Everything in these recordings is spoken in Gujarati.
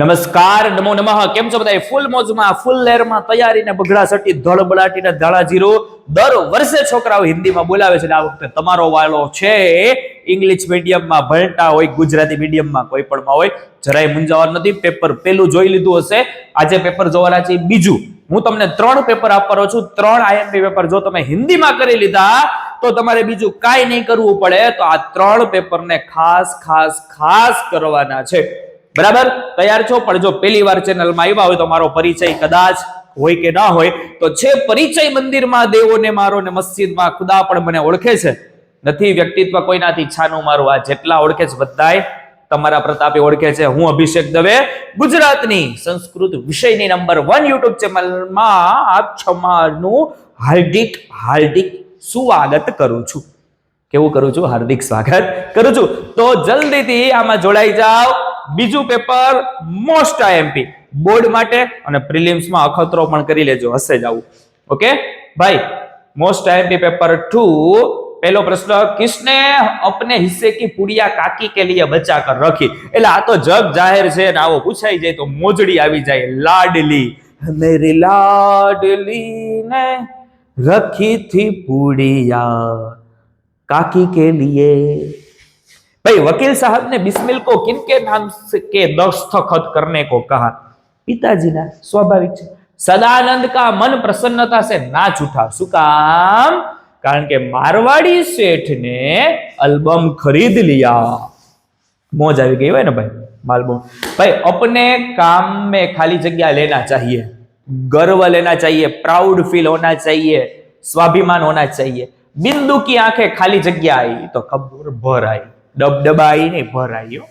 નમસ્કાર, નમો નમઃ. કેમ છો બધા ફૂલ મોજમાં, ફૂલ લહેરમાં તૈયારીને બગડા સટી ધડબડાટીને ધાળાજીરો દર વર્ષે છોકરાઓ હિન્દીમાં બોલાવે છે આ વખતે તમારો વાલો છે ઇંગ્લિશ મીડિયમમાં, ભણતા હોય, ગુજરાતી મીડિયમમાં, કોઈ પણમાં હોય, જરાય મૂંઝાવાનું નથી. પેપર પેલું જોઈ લીધું હશે. આજે પેપર જોવાના છે બીજું. હું તમને ત્રણ પેપર આપવાનો છું. ત્રણ આઈએમપી પેપર જો તમે હિન્દીમાં કરી લીધા, તો તમારે બીજું કાંઈ નહીં કરવું પડે. તો આ ત્રણ પેપરને ખાસ ખાસ ખાસ કરવાના છે. બરાબર? તૈયાર છો? પણ જો પહેલી વાર ચેનલમાં આવ્યા હોય તો મારો પરિચય કદાચ હોય કે ના હોય, તો છે પરિચય મંદિરમાં દેવોને મારો ને મસ્જિદમાં ખુદા પણ મને ઓળખે છે. નથી વ્યક્તિત્વ કોઈનાથી છાનું મારું, આ જેટલા ઓળખે છે બધાય તમારા પ્રતાપે ઓળખે છે. હું અભિષેક દવે, ગુજરાતની સંસ્કૃત વિષયની નંબર વન યુટ્યુબ ચેનલમાં આપ છમાનું હાર્દિક હાર્દિક સ્વાગત કરું છું. કેવું કરું છું? હાર્દિક સ્વાગત કરું છું. તો જલ્દીથી આમાં જોડાઈ જાઓ. બીજું પેપર, મોસ્ટ આઈએમપી બોર્ડ માટે અને પ્રિલિમ્સમાં અખતરો પણ કરી લેજો, હશે જ આવું. ઓકે ભાઈ, મોસ્ટ આઈએમપી પેપર ટુ, પહેલો પ્રશ્ન, કિસને અપને હિસ્સે કી પુડિયા કાકી કે લીએ બચા કર રખી? એટલે આ તો જગ જાહેર છે ને આવો પૂછાઈ જાય તો મોજડી આવી જાય, લાડલી. મેરી લાડલી ને રખી થી પુડિયા કાકી કે લીએ भाई वकील साहब ने बिस्मिल को किनके नाम से के दस्तखत करने को कहा पिताजी ना स्वाभाविक છે સદાનંદ કા મન પ્રસન્નતા से ના છૂટા શું કામ કારણ કે મારવાડી શેઠ ને અલ્બમ ખરીદ लिया मौज આવી ગઈ હોય ને ભાઈ માલબો ભાઈ अपने काम में खाली जगह लेना चाहिए गर्व लेना चाहिए प्राउड फील होना चाहिए स्वाभिमान होना चाहिए बिंदु की आंखें खाली जगह आई तो खबर भर आई ડબડબાઈને ભરાયો.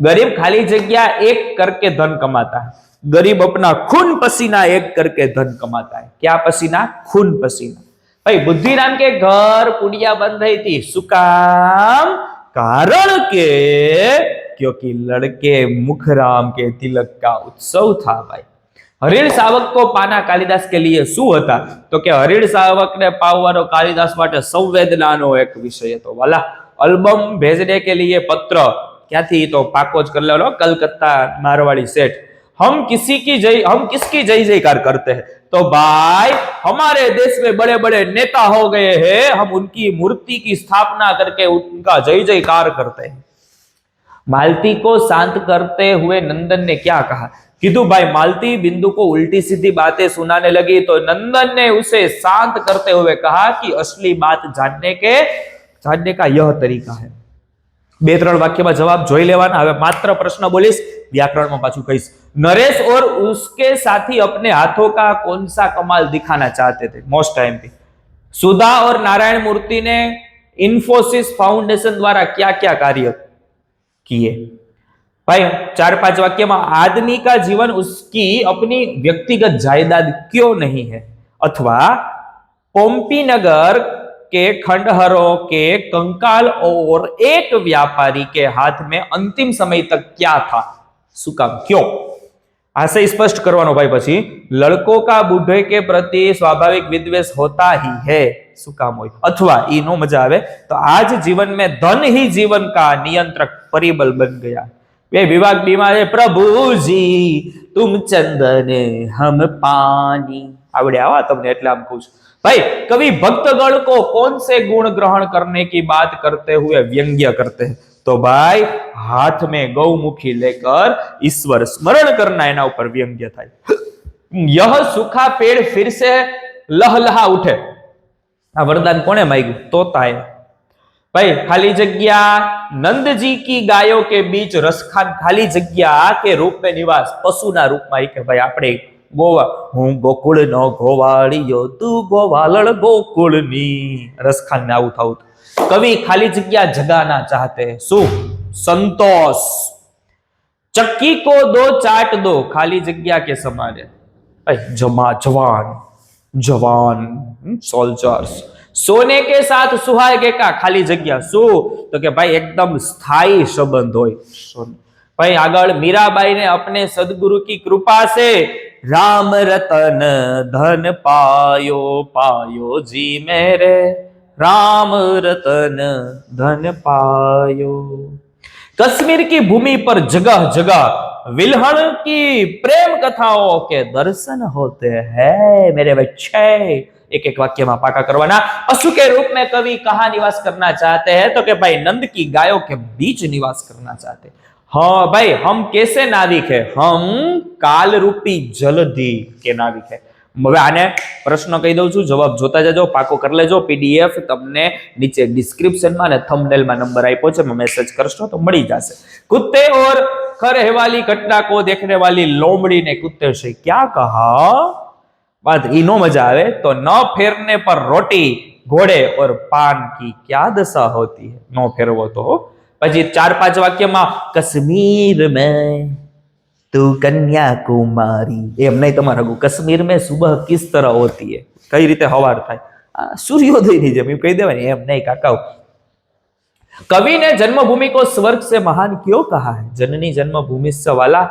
ગરીબ ખાલી જગ્યા એક કરકે ધન કમાતા. ગરીબ અપના ખૂન પસીના એક કરકે ધન કમાતા. ક્યાં પસીના? ખૂન પસીના. ભાઈ, બુદ્ધિરામ કે ઘર પુડિયા બંધ રહી હતી. શું કારણ કે ક્યોંકि લડકે મુખરામ કે તિલક કા ઉત્સવ થા ભાઈ. હરીણ સાવક કો પાના કાલિદાસ કે લીએ શું હતા? તો કે હરિણ સાવક ને પાવવાનો કાલિદાસ માટે સંવેદનાનો એક વિષય હતો. વાલા अल्बम भेजने के लिए पत्र। क्या थी? तो पाकोज कर लो कलकत्ता मारवाड़ी सेठ हम किसी की जय, हम किसकी जय जयकार करते हैं? तो भाई, हमारे देश में बड़े बड़े नेता हो गए हैं। हम उनकी मूर्ति की स्थापना करके उनका जय जयकार करते हैं। मालती को शांत करते हुए नंदन ने क्या कहा? किदू भाई, मालती बिंदु को उल्टी सीधी बातें सुनाने लगी तो नंदन ने उसे शांत करते हुए कहा कि असली बात जानने के जानने का यह तरीका है બે ત્રણ વાક્યમાં જવાબ જોઈ લેવાના હવે માત્ર પ્રશ્ન બોલીશ વ્યાકરણમાં પાછું કહીશ नरेश और उसके साथी अपने हाथों का कौन सा कमाल दिखाना चाहते थे मोस्ट टाइम पे सुधा और नारायण मूर्ति ने इन्फोसिस फाउंडेशन द्वारा क्या क्या कार्य किए भाई चार पांच वाक्य में आदमी का जीवन उसकी अपनी व्यक्तिगत जायदाद क्यों नहीं है अथवा पोम्पी नगर के खंडहरों के कंकाल और एक व्यापारी के हाथ में अंतिम समय तक क्या था શું કામ क्यों आशय स्पष्ट करवानो भाई પછી लड़कों का बूढ़े के प्रति स्वाभाविक विद्वेष होता ही है શું કામ હોય અથવા ઈ નો મજા આવે તો આજ जीवन में धन ही जीवन का नियंत्रक परिबल बन गया ये विभाग बीमा है प्रभु जी तुम चंदन हम पानी आवड़े आवा તમને એટલે આમ કહું છું भाई कवि भक्तगण को कौन से गुण ग्रहण करने की बात करते हुए व्यंग्य करते हैं तो भाई हाथ में गौमुखी लेकर ईश्वर स्मरण करना एना ऊपर व्यंग्य था यह सूखा पेड़ फिर से लहलहा उठे આ વરદાન કોણે માંગ્યું તોતાએ ભાઈ ખાલી જગ્યા નંદજી की गायों के बीच रसखान खाली जग्या के रूप में निवास પશુના રૂપમાં ઈ કે ભાઈ આપણે ગોવા. હું ગોકુળનો ગોવાળીયો તું ગોવાલળ ગોકુળની. રસખાનને આવું થવું કવિ ખાલી જગ્યા જગાના ચાહતે. સુખ સંતોષ. ચક્કી કો દો, ચાટ દો. ખાલી જગ્યા કે સમારે? જમા જવાન જવાન સોલ્જર્સ સોને કે સાથ, સુહાય કે કા? ખાલી જગ્યા. શું? તો કે ભાઈ, એકદમ સ્થાયી સંબંધ હોય. ભાઈ, આગળ મીરાબાઈ ને અપને સદગુરુ કી કૃપા છે. राम रतन धन पायो पायो जी मेरे। राम रतन धन पायो। कश्मीर की भूमि पर जगह जगह विलहन की प्रेम कथाओं के दर्शन होते हैं, मेरे बच्चे। एक एक वाक्य में पाका करवाना। पशु के रूप में कवि कहा निवास करना चाहते हैं? तो कि भाई नंद की गायों के बीच निवास करना चाहते हैं। હા, ભાઈ, હમ કેસે નાવિક હે? હમ કાલરૂપી જલધિ કે નાવિક હે? હવે આને પ્રશ્ન કહી દઉં છું, જવાબ જોતા જજો, પાકો કરી લેજો પીડીએફ તમને નીચે ડિસ્ક્રિપ્શનમાં અને થંબનેલમાં નંબર આપ્યો છે મેસેજ કરશો તો મળી જશે. કુત્તે ઓર ખર હેવાલી ઘટના કો દેખને વાલી લોમડી ને કુત્તે છે ક્યાં કહા? વાત ઈ નો મજા આવે. તો ન ફેરને પર રોટી, ઘોડે ઓર પાન કી ક્યાં દશા હોતી નો ફેરવો તો પછી ચાર પાંચ વાક્યમાં, કશ્મીર મેં તું કન્યાકુમારી. એમ નહીં તમારા કહું કશ્મીર મેં સુબહ કિસ તરહ હોતી કઈ રીતે હવાર થાય? સૂર્યોદયની જેમ એમ કહી દેવાય એમ નહીં કાકા. કવિને જન્મભૂમિ કો સ્વર્ગ સે મહાન ક્યો કહા હે? જનની જન્મભૂમિ સે વાલા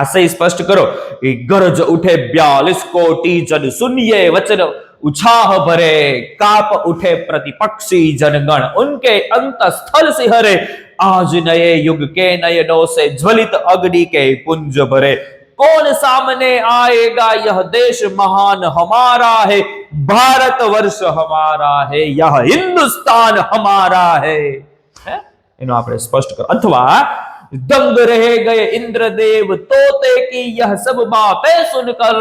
આશય સ્પષ્ટ કરો. એ ગરજ ઉઠે બ્યાલીસ કોટી જન સુનિયે વચન, ઉછાહ ભરે, કાપ ઉઠે પ્રતિપક્ષી જનગણ. ઉનકે અંત સ્થળ સિહરે आज नए युग के नयनों से ज्वलित अग्नि के पुंज भरे कौन सामने आएगा यह देश महान हमारा है भारत वर्ष हमारा है यह हिंदुस्तान हमारा है હે? એનો આપણે સ્પષ્ટ કરો અથવા दंग रह गए इंद्रदेव तोते की यह सब बातें सुनकर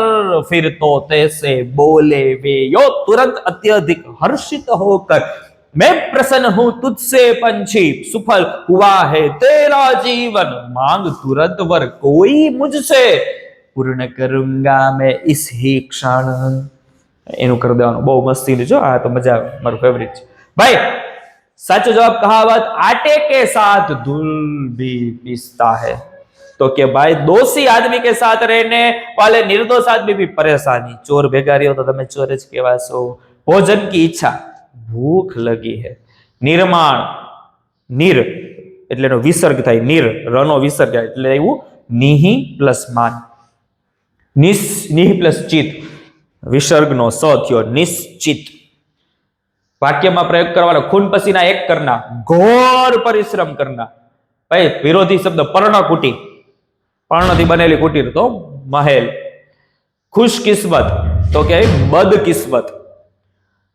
फिर तोते से बोले वे यो तुरंत अत्यधिक हर्षित होकर मैं प्रसन्न हूं तुझसे पंछी सुफल हुआ है तेरा जीवन मांग तुरंत वर कोई मुझसे પૂર્ણ કરુંગા મેં ઇસ હી ક્ષણ એનું કરી દેવાનું બહુ મસ્તી જો આ તો મજા આવે મારું ફેવરિટ છે ભાઈ સાચો જવાબ કહાવત आटे के साथ धूल भी पीसता है तो કે ભાઈ દોષી આદમી કે સાથ રહેને વાલે નિર્દોષ આદમી भी परेशानी ચોર ભેગા રહ્યો તો તમે ચોર જ કહેવાશો ભોજન की ઈચ્છા ભૂખ લગી है નિર્માણ નિર એટલે એનો વિસર્ગ થાય નિર રનો વિસર્ગ થાય એટલે એવું નિહિ પ્લસ માન નિસ નિહ પ્લસ ચિત વિસર્ગનો સ થયો નિશ્ચિત વાક્યમાં પ્રયોગ કરવાનો ખૂન પસીના એક કરના ઘોર પરિશ્રમ કરના ભાઈ વિરોધી શબ્દ પર્ણકુટી પર્ણથી બનેલી કુટીર તો મહેલ ખુશ કિસ્મત તો કે બદ કિસ્મત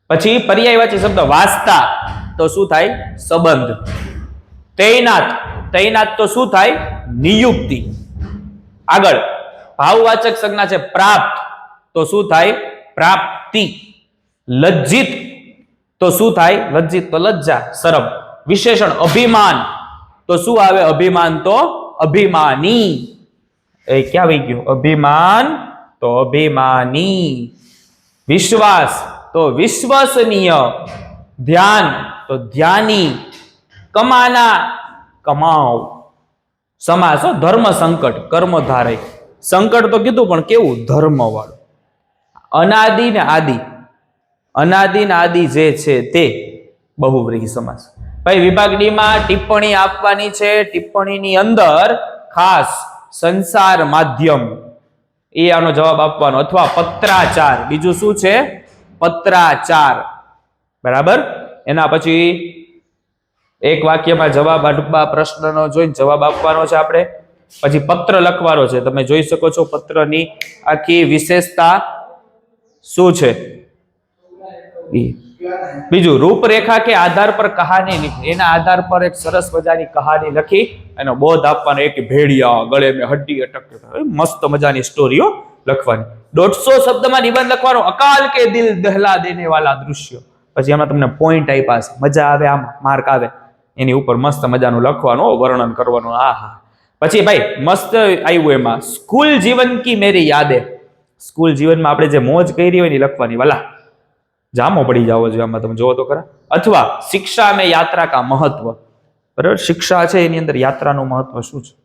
પછી પર્યાયવાચી શબ્દ વાસ્તા તો શું થાય? સંબંધ. તૈનાત. તૈનાત તો શું થાય? નિયુક્તિ. આગળ. ભાવવાચક સંજ્ઞા છે પ્રાપ્ત. તો શું થાય? પ્રાપ્તિ. લજ્જિત. તો શું થાય? લજ્જિત તો લજ્જા, શરમ. વિશેષણ, અભિમાન. તો શું આવે? અભિમાન તો અભિમાની. એ ક્યાં આવી ગયું? અભિમાન તો અભિમાની. વિશ્વાસ. તો વિશ્વસનીય ધ્યાન, તો ધ્યાની કમાના કમાવ. સમાસ ધર્મ સંકટ, કર્મ ધારે. સંકટ તો કીધું, પણ કેવું? ધર્મ વાળું અનાદિ ને આદિ. અનાદિ ને આદિ જે છે તે બહુવ્રીહી સમાસ. ભાઈ વિભાગ ડી ટિપ્પણી આપવાની છે. ટિપ્પણીની અંદર ખાસ સંસાર માધ્યમ. એ આનો જવાબ આપવાનો, અથવા પત્રાચાર. બીજું શું છે? પત્રાચાર. બરાબર? એના પછી એક વાક્યમાં જવાબ આ પ્રશ્નનો જોઈને જવાબ આપવાનો છે આપણે. પછી પત્ર લખવાનો છે. તમે જોઈ શકો છો પત્રની આખી વિશેષતા શું છે? બીજું, રૂપરેખા કે આધાર પર કહાની એના આધાર પર એક સરસ મજાની કહાની લખી. એનો બોધ આપવાનો, એક ભેડિયા ગળે મેં હડ્ડી અટક મસ્ત મજાની સ્ટોરીઓ લખવાની. દોઢસો શબ્દમાં નિબંધ લખવાનો. અકાલ કે દિલ દહલા દેને વાલા દૃશ્યો. પછી એમાં તમને પોઈન્ટ આપ્યા છે. મજા આવે આમ માર્ક આવે. એની ઉપર મસ્ત મજાનું લખવાનું વર્ણન કરવાનું. આહા. પછી ભાઈ, મસ્ત આવ્યું એમાં. સ્કૂલ જીવન કી મેરી યાદે. સ્કૂલ જીવનમાં આપણે જે મોજ કરી હોય ને લખવાની. વાલા, જામો પડી જાવો જોઈએ આમાં તમે. જોવો તો ખરા. અથવા, શિક્ષા મેં યાત્રા કા મહત્વ. બરાબર? શિક્ષા છે એની અંદર યાત્રાનું મહત્વ શું છે?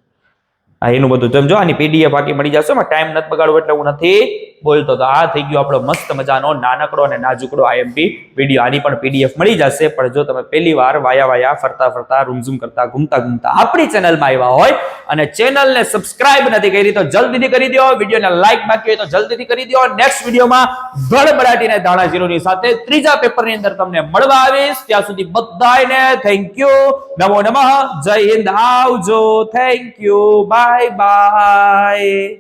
એનું બધું તમે જો આની પીડીએફ બાકી મળી જશે ટાઈમ નથી બગાડવો એટલે હું નથી બોલતો. તો આ થઈ ગયો આપણો મસ્ત મજાનો નાનકડો અને નાજુકડો આઈએમપી વીડિયો આની પણ પીડીએફ મળી જશે. પણ જો તમે પહેલી વાર વાયા વાયા ફરતા ફરતા રૂમઝૂમ કરતા, ઘૂમતા ઘૂમતા આપણી ચેનલમાં આવ્યા હોય અને ચેનલને સબસ્ક્રાઇબ નથી કરી તો જલ્દીથી કરી દો. વિડીયોને લાઈક બાકી હોય તો જલ્દીથી કરી દો. નેક્સ્ટ વિડીયોમાં ધડબડાટીને ધાણા જીરોની સાથે ત્રીજા પેપરની અંદર તમને મળવા આવીશ. ત્યાં સુધી બધાયને થેન્ક યુ નમો નમઃ. જય હિન્દ. આવજો. Thank you bye bye